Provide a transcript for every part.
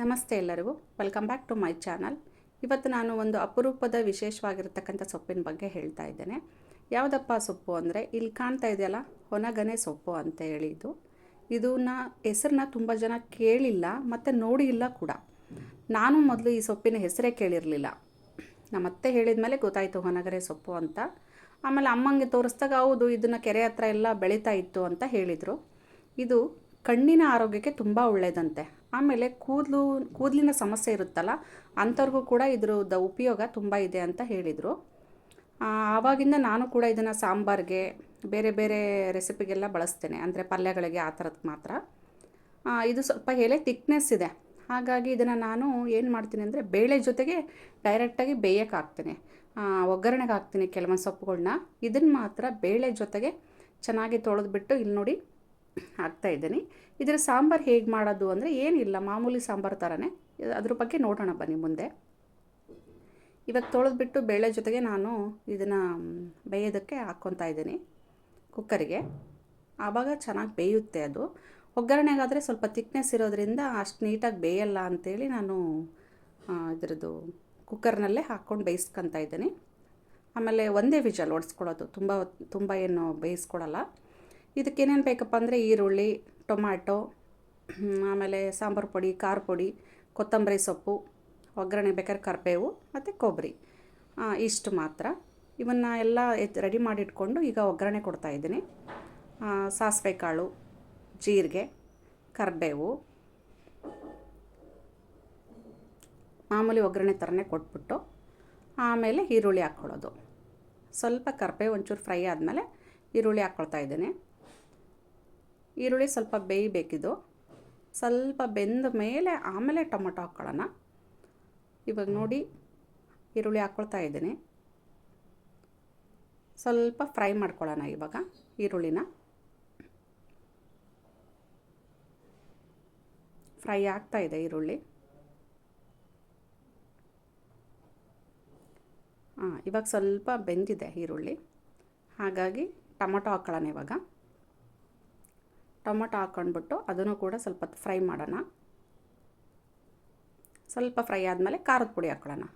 ನಮಸ್ತೆ ಎಲ್ಲರಿಗೂ. Welcome back to my channel ಇವತ್ತು ನಾನು ಒಂದು ಅಪರೂಪದ ವಿಶೇಷವಾಗಿರ್ತಕ್ಕಂಥ ಸೊಪ್ಪಿನ ಬಗ್ಗೆ ಹೇಳ್ತಾ ಇದ್ದೇನೆ. ಯಾವುದಪ್ಪ ಸೊಪ್ಪು ಅಂದರೆ, ಇಲ್ಲಿ ಕಾಣ್ತಾ ಇದೆಯಲ್ಲ ಹೊನಗನೆ ಸೊಪ್ಪು ಅಂತ ಹೇಳಿದ್ದು ಇದನ್ನ ಹೆಸರನ್ನ ತುಂಬ ಜನ ಕೇಳಿಲ್ಲ, ಮತ್ತು ನೋಡಿಲ್ಲ ಕೂಡ. ನಾನು ಮೊದಲು ಈ ಸೊಪ್ಪಿನ ಹೆಸರೇ ಕೇಳಿರಲಿಲ್ಲ. ನಮ್ಮತ್ತೆ ಹೇಳಿದ ಮೇಲೆ ಗೊತ್ತಾಯಿತು ಹೊನಗರೆ ಸೊಪ್ಪು ಅಂತ. ಆಮೇಲೆ ಅಮ್ಮಂಗೆ ತೋರಿಸ್ದಾಗ, ಹೌದು, ಇದನ್ನು ಕೆರೆ ಹತ್ರ ಎಲ್ಲ ಬೆಳೀತಾ ಇತ್ತು ಅಂತ ಹೇಳಿದರು. ಇದು ಕಣ್ಣಿನ ಆರೋಗ್ಯಕ್ಕೆ ತುಂಬ ಒಳ್ಳೆಯದಂತೆ ಆಮೇಲೆ ಕೂದಲು, ಕೂದಲಿನ ಸಮಸ್ಯೆ ಇರುತ್ತಲ್ಲ, ಅಂಥವ್ರಿಗೂ ಕೂಡ ಇದ್ರದ್ದು ಉಪಯೋಗ ತುಂಬ ಇದೆ ಅಂತ ಹೇಳಿದರು. ಆವಾಗಿಂದ ನಾನು ಕೂಡ ಇದನ್ನು ಸಾಂಬಾರಿಗೆ, ಬೇರೆ ಬೇರೆ ರೆಸಿಪಿಗೆಲ್ಲ ಬಳಸ್ತೇನೆ, ಅಂದರೆ ಪಲ್ಯಗಳಿಗೆ ಆ ಥರದ್ದು ಮಾತ್ರ. ಇದು ಸ್ವಲ್ಪ ಎಲೆ ತಿಕ್ನೆಸ್ ಇದೆ. ಹಾಗಾಗಿ ಇದನ್ನು ನಾನು ಏನು ಮಾಡ್ತೀನಿ ಅಂದರೆ ಬೇಳೆ ಜೊತೆಗೆ ಡೈರೆಕ್ಟಾಗಿ ಬೇಯಕ್ಕೆ ಹಾಕ್ತೀನಿ. ಒಗ್ಗರಣೆಗೆ ಹಾಕ್ತೀನಿ ಕೆಲವೊಂದು ಸೊಪ್ಪುಗಳನ್ನ ಇದನ್ನು ಮಾತ್ರ ಬೇಳೆ ಜೊತೆಗೆ ಚೆನ್ನಾಗಿ ತೊಳೆದ್ಬಿಟ್ಟು ಇಲ್ಲಿ ನೋಡಿ ಹಾಕ್ತಾ ಇದ್ದೀನಿ. ಇದರ ಸಾಂಬಾರು ಹೇಗೆ ಮಾಡೋದು ಅಂದರೆ ಏನಿಲ್ಲ, ಮಾಮೂಲಿ ಸಾಂಬಾರು ಥರನೇ ಅದ್ರ ಬಗ್ಗೆ ನೋಡೋಣ ಬನ್ನಿ ಮುಂದೆ. ಇವಾಗ ತೊಳೆದ್ಬಿಟ್ಟು ಬೇಳೆ ಜೊತೆಗೆ ನಾನು ಇದನ್ನು ಬೇಯೋದಕ್ಕೆ ಹಾಕ್ಕೊತಾ ಇದ್ದೀನಿ ಕುಕ್ಕರಿಗೆ. ಆವಾಗ ಚೆನ್ನಾಗಿ ಬೇಯುತ್ತೆ ಅದು. ಒಗ್ಗರಣೆಗಾದರೆ ಸ್ವಲ್ಪ ತಿಕ್ನೆಸ್ ಇರೋದ್ರಿಂದ ಅಷ್ಟು ನೀಟಾಗಿ ಬೇಯಲ್ಲ ಅಂತೇಳಿ ನಾನು ಇದರದ್ದು ಕುಕ್ಕರ್ನಲ್ಲೇ ಹಾಕ್ಕೊಂಡು ಬೇಯಿಸ್ಕೊತಾ ಇದ್ದೀನಿ. ಆಮೇಲೆ ಒಂದೇ ವಿಜಲ್ ಒಡಿಸ್ಕೊಳ್ಳೋದು. ತುಂಬ ತುಂಬ ಏನು ಬೇಯಿಸ್ಕೊಡಲ್ಲ ಇದಕ್ಕೆ ಏನೇನು ಬೇಕಪ್ಪ ಅಂದರೆ ಈರುಳ್ಳಿ, ಟೊಮ್ಯಾಟೊ ಆಮೇಲೆ ಸಾಂಬಾರು ಪುಡಿ, ಖಾರ ಪುಡಿ, ಕೊತ್ತಂಬರಿ ಸೊಪ್ಪು, ಒಗ್ಗರಣೆ ಬೇಕಾದ್ರೆ ಕರಿಬೇವು ಮತ್ತು ಕೊಬ್ಬರಿ. ಇಷ್ಟು ಮಾತ್ರ. ಇವನ್ನು ಎಲ್ಲ ರೆಡಿ ಮಾಡಿಟ್ಕೊಂಡು ಈಗ ಒಗ್ಗರಣೆ ಕೊಡ್ತಾ ಇದ್ದೀನಿ. ಸಾಸಿವೆ ಕಾಳು, ಜೀರಿಗೆ, ಕರಿಬೇವು. ಮಾಮೂಲಿ ಒಗ್ಗರಣೆ ಥರನೇ ಕೊಟ್ಬಿಟ್ಟು ಆಮೇಲೆ ಈರುಳ್ಳಿ ಹಾಕ್ಕೊಳ್ಳೋದು. ಸ್ವಲ್ಪ ಕರಿಬೇವು ಒಂಚೂರು ಫ್ರೈ ಆದಮೇಲೆ ಈರುಳ್ಳಿ ಹಾಕ್ಕೊಳ್ತಾ ಇದ್ದೀನಿ. ಈರುಳ್ಳಿ ಸ್ವಲ್ಪ ಬೇಯಬೇಕಿದು. ಸ್ವಲ್ಪ ಬೆಂದ ಮೇಲೆ ಆಮೇಲೆ ಟೊಮೊಟೊ ಹಾಕ್ಕೊಳ್ಳೋಣ ಇವಾಗ ನೋಡಿ ಈರುಳ್ಳಿ ಹಾಕ್ಕೊಳ್ತಾ ಇದ್ದೀನಿ. ಸ್ವಲ್ಪ ಫ್ರೈ ಮಾಡ್ಕೊಳ್ಳೋಣ ಇವಾಗ ಈರುಳ್ಳಿನ. ಫ್ರೈ ಆಗ್ತಾ ಇದೆ ಈರುಳ್ಳಿ. ಹಾಂ, ಇವಾಗ ಸ್ವಲ್ಪ ಬೆಂದಿದೆ ಈರುಳ್ಳಿ. ಹಾಗಾಗಿ ಟೊಮೊಟೊ ಹಾಕ್ಕೊಳ್ಳೋಣ ಇವಾಗ. ಟೊಮೊಟೊ ಹಾಕ್ಕೊಂಡ್ಬಿಟ್ಟು ಅದನ್ನು ಕೂಡ ಸ್ವಲ್ಪ ಫ್ರೈ ಮಾಡೋಣ. ಸ್ವಲ್ಪ ಫ್ರೈ ಆದಮೇಲೆ ಖಾರದ ಪುಡಿ ಹಾಕ್ಕೊಳ್ಳೋಣ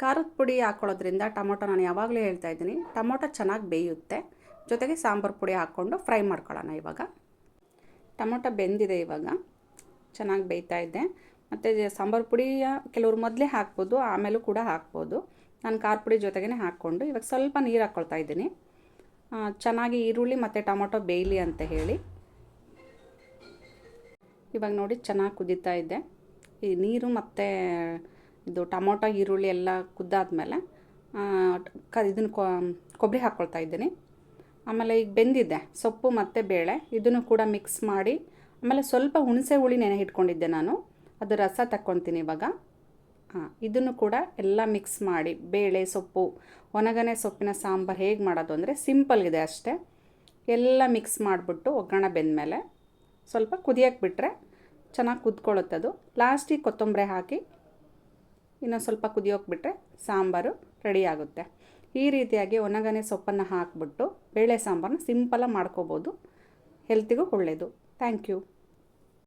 ಖಾರದ ಪುಡಿ ಹಾಕ್ಕೊಳ್ಳೋದ್ರಿಂದ ಟೊಮೊಟೊ ನಾನು ಯಾವಾಗಲೂ ಹೇಳ್ತಾ ಇದ್ದೀನಿ, ಟೊಮೊಟೊ ಚೆನ್ನಾಗಿ ಬೇಯುತ್ತೆ. ಜೊತೆಗೆ ಸಾಂಬಾರು ಪುಡಿ ಹಾಕ್ಕೊಂಡು ಫ್ರೈ ಮಾಡ್ಕೊಳ್ಳೋಣ ಇವಾಗ. ಟೊಮೊಟೊ ಬೆಂದಿದೆ ಇವಾಗ, ಚೆನ್ನಾಗಿ ಬೇಯ್ತಾ ಇದೆ. ಮತ್ತು ಸಾಂಬಾರು ಪುಡಿಯ ಕೆಲವರು ಮೊದಲೇ ಹಾಕ್ಬೋದು, ಆಮೇಲೂ ಕೂಡ ಹಾಕ್ಬೋದು. ನಾನು ಖಾರ ಪುಡಿ ಜೊತೆಗೇ ಹಾಕ್ಕೊಂಡು ಇವಾಗ ಸ್ವಲ್ಪ ನೀರು ಹಾಕ್ಕೊಳ್ತಾ ಇದ್ದೀನಿ. ಚೆನ್ನಾಗಿ ಈರುಳ್ಳಿ ಮತ್ತು ಟೊಮೊಟೊ ಬೇಯಲಿ ಅಂತ ಹೇಳಿ. ಇವಾಗ ನೋಡಿ ಚೆನ್ನಾಗಿ ಕುದೀತಾ ಇದೆ. ಈ ನೀರು ಮತ್ತು ಇದು ಟೊಮೊಟೊ, ಈರುಳ್ಳಿ ಎಲ್ಲ ಕುದ್ದಾದ್ಮೇಲೆ ಕ, ಇದನ್ನು ಕೊಬ್ಬರಿ ಹಾಕ್ಕೊಳ್ತಾ ಇದ್ದೀನಿ. ಆಮೇಲೆ ಈಗ ಬೆಂದಿದೆ. ಸೊಪ್ಪು ಮತ್ತು ಬೇಳೆ, ಇದನ್ನು ಕೂಡ ಮಿಕ್ಸ್ ಮಾಡಿ, ಆಮೇಲೆ ಸ್ವಲ್ಪ ಹುಣಸೆ ಹುಳಿ ನೆನೆ ಇಟ್ಕೊಂಡಿದ್ದೆ ನಾನು. ಅದು ರಸ ತಕ್ಕೊತೀನಿ ಇವಾಗ. ಇದನ್ನು ಕೂಡ ಎಲ್ಲ ಮಿಕ್ಸ್ ಮಾಡಿ, ಬೇಳೆ ಸೊಪ್ಪು ಒಣಗನೆ ಸೊಪ್ಪಿನ ಸಾಂಬಾರು ಹೇಗೆ ಮಾಡೋದು ಅಂದರೆ ಸಿಂಪಲ್ ಇದೆ ಅಷ್ಟೇ. ಎಲ್ಲ ಮಿಕ್ಸ್ ಮಾಡಿಬಿಟ್ಟು ಒಗ್ಗರಣೆ ಬೆಂದಮೇಲೆ ಸ್ವಲ್ಪ ಕುದಿಯೋಕ್ಕೆ ಬಿಟ್ಟರೆ ಚೆನ್ನಾಗಿ ಕುದ್ಕೊಳ್ಳುತ್ತೆ ಅದು. ಲಾಸ್ಟಿಗೆ ಕೊತ್ತಂಬರಿ ಹಾಕಿ ಇನ್ನೊಂದು ಸ್ವಲ್ಪ ಕುದಿಯೋಕೆ ಬಿಟ್ಟರೆ ಸಾಂಬಾರು ರೆಡಿ ಆಗುತ್ತೆ. ಈ ರೀತಿಯಾಗಿ ಒಣಗನೆ ಸೊಪ್ಪನ್ನು ಹಾಕಿಬಿಟ್ಟು ಬೇಳೆ ಸಾಂಬಾರನ್ನ ಸಿಂಪಲಾಗಿ ಮಾಡ್ಕೋಬೋದು. ಹೆಲ್ತಿಗೂ ಒಳ್ಳೆಯದು ಥ್ಯಾಂಕ್ ಯು